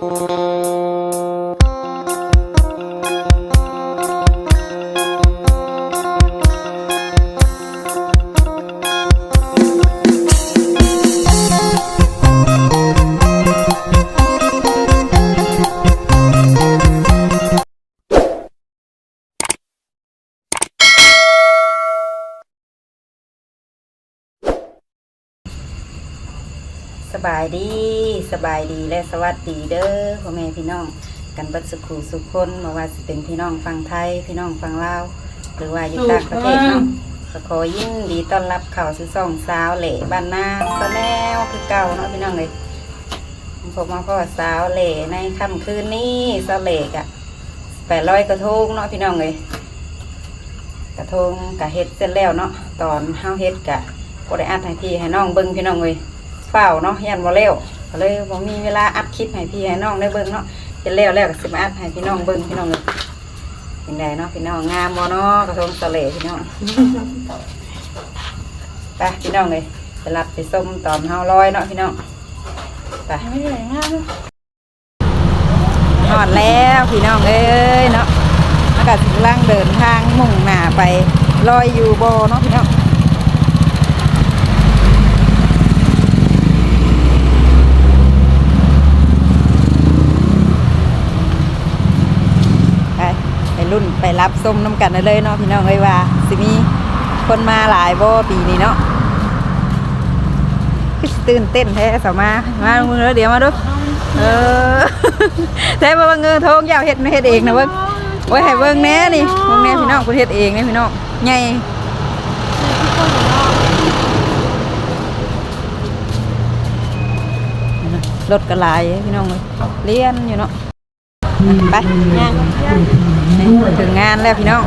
ส บายดีสบายดีและสวัสดีเด้อพ่อแม่พี่น้อง กันบัดสุขุสุขคนมาว่าสิเป็นพี่น้องฟังไทยพี่น้องฟังลาวหรือว่าอยู่ต่างประเทศเนาะก็ขอยินดีต้อนรับเข้าสู่ซ่องสาวเหล่บ้านนาสแนวคือเก่าเนาะพี่น้องเลยผมมาพ่อสาวเหล่ในค่ำคืนนี้สาวเหล่กะแปดร้อยกระทงเนาะพี่น้องเลยกระทงกะเฮ็ดเสร็จแล้วเนาะตอนเฮาเฮ็ดกะก็ได้อัดให้พี่ให้น้องเบิ่งพี่น้องเลย เปล่าเนาะยันบ่เร็วก็เลยบ่มีเวลาอัดคลิปให้พี่ให้น้องได้เบิ่งเนาะจะเร็วแล้วก็สิมาอัดให้พี่น้องเบิ่งพี่น้องเลยเป็นไดเนาะพี่น้องงามบ่เนาะกระทงสะเลพี่น้องไปพี่น้องเลยไปรับไปส้มตอนเฮาลอยเนาะพี่น้องไปนอนแล้วพี่น้องเอ้ยเนาะอากาศกำลังเดินทางมุ่งหน้าไปลอยอยู่บ่เนาะพี่น้อง ไปไป รุ่นไปรับส้มน้ำกันได้เลยเนาะพี่น้องเอ้ยว่าสิมีคนมาหลายบ่ปีนี้เนาะคือตื่นเต้นแท้สาวมามามือเดี๋ยวมาดูเออแท้มาเบิ่งเงินทงยาวเฮ็ดเฮ็ดเองนะเบิ่งไว้ให้เบิ่งแน่นี่เบิ่งแหน่พี่น้องคุณเฮ็ดเองนี่พี่น้องใหญ่รถกระลายพี่น้องเลยเลี้ยนอยู่เนาะไปงาน ถึงงานแล้วพี่น้อง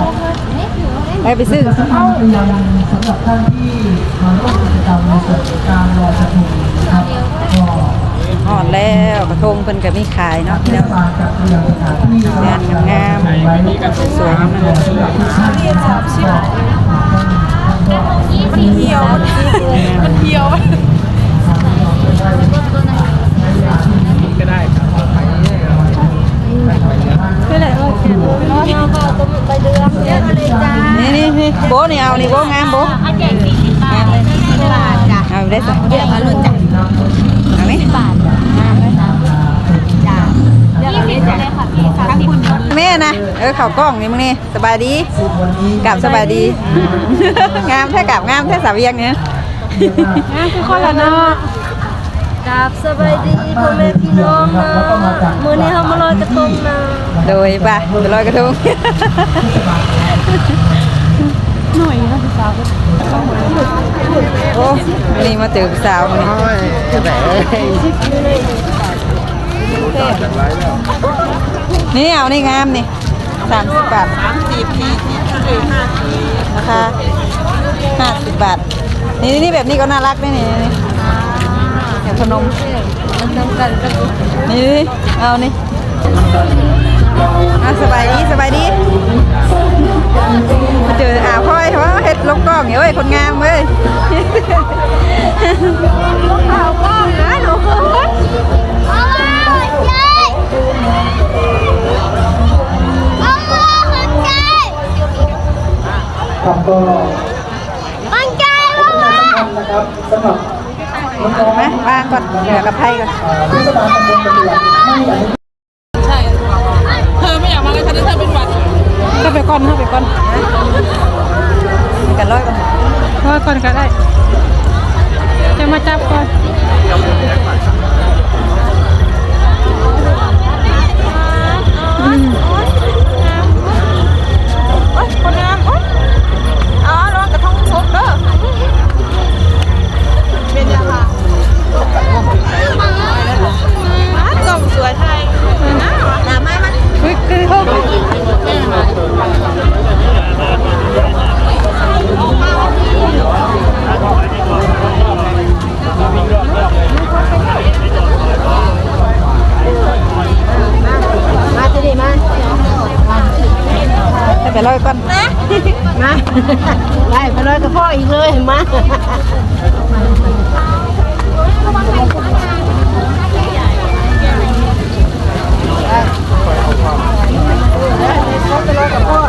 ไปไปซื้อสถานพยาบาลสำหรับท่านที่มาร่วมกิจกรรมในส่วนของการลอยกระทงนะครับก็หอดแล้วกระทงเพิ่นก็มีขายเนาะเทพี่ศน้องบาลจัดเตรียมสถานที่งานงามไว้สวยๆนะสำหรับทุกท่านเรียนสามสิบเที่ยวมันเที่ยว ออเข่ากล้องนี่มึงนี่สบายดีวันนี้กลับสบายดี งามแท้กลับงามแท้สาวเวียงเนี่ยคือคนละเนาะกราบสบายดีพ่อแม่พี่น้องนะมื้อนี้เฮามาลอยกระทงนะโดยไป่ะไปลอยกระทงหน่อยนะพี่สาวโอ้วันนี้มาเจอสาววันนี้ๆโอ้ยแหมจากไรแล้วนี่เอานี่งามนี่ สามสิบบาทสามสิบสี่สิบห้าสิบนะคะห้าสิบบาท นี่นี่แบบนี้ก็น่ารักด้วยนี่นี่แบบขนมมันนำกันกันนี่เอานี่อะสบายดีสบายดีมาเจออ่าวพ่อยเขาเฮ็ดลงกล้องเว้ยคนงามเว้ยข้าวก้อนนะหนู ครับก็หันใจเอามานะครับสำหรับน้องๆมวางก่อนเหลือกับไพ่ก่อนเทศบาลตำบลกระเดือกให้อนุเธอไม่อยากมาเลยฉันจะเธอเป็นหวัดเข้าไปก่อนเข้าไปก่อนกันร้อยก่อนรอก่อนก็ได้จะมาจับก่อน ยกับพ่ออีกเลยเห็นไหมไปลอกับพ่อ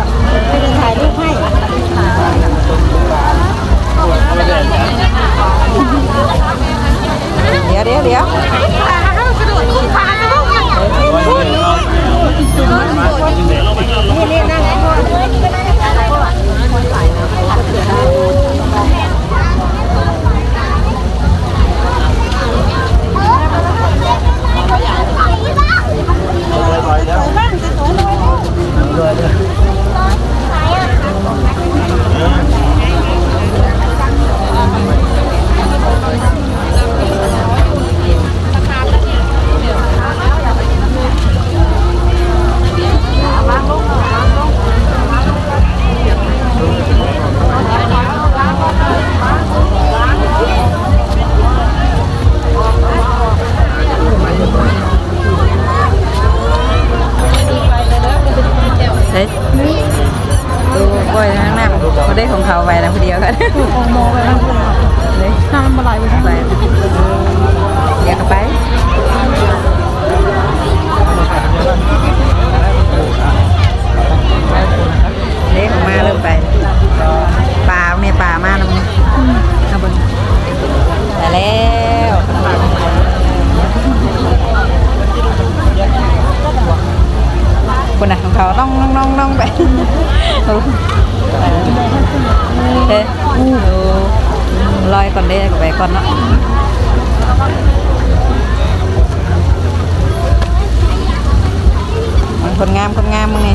คุนะของเขาต้องน้องน้องน้องไปเอ๊ะลอยก่อนเด้กับไปก่อนเนาะคนงามคนงามมึงไง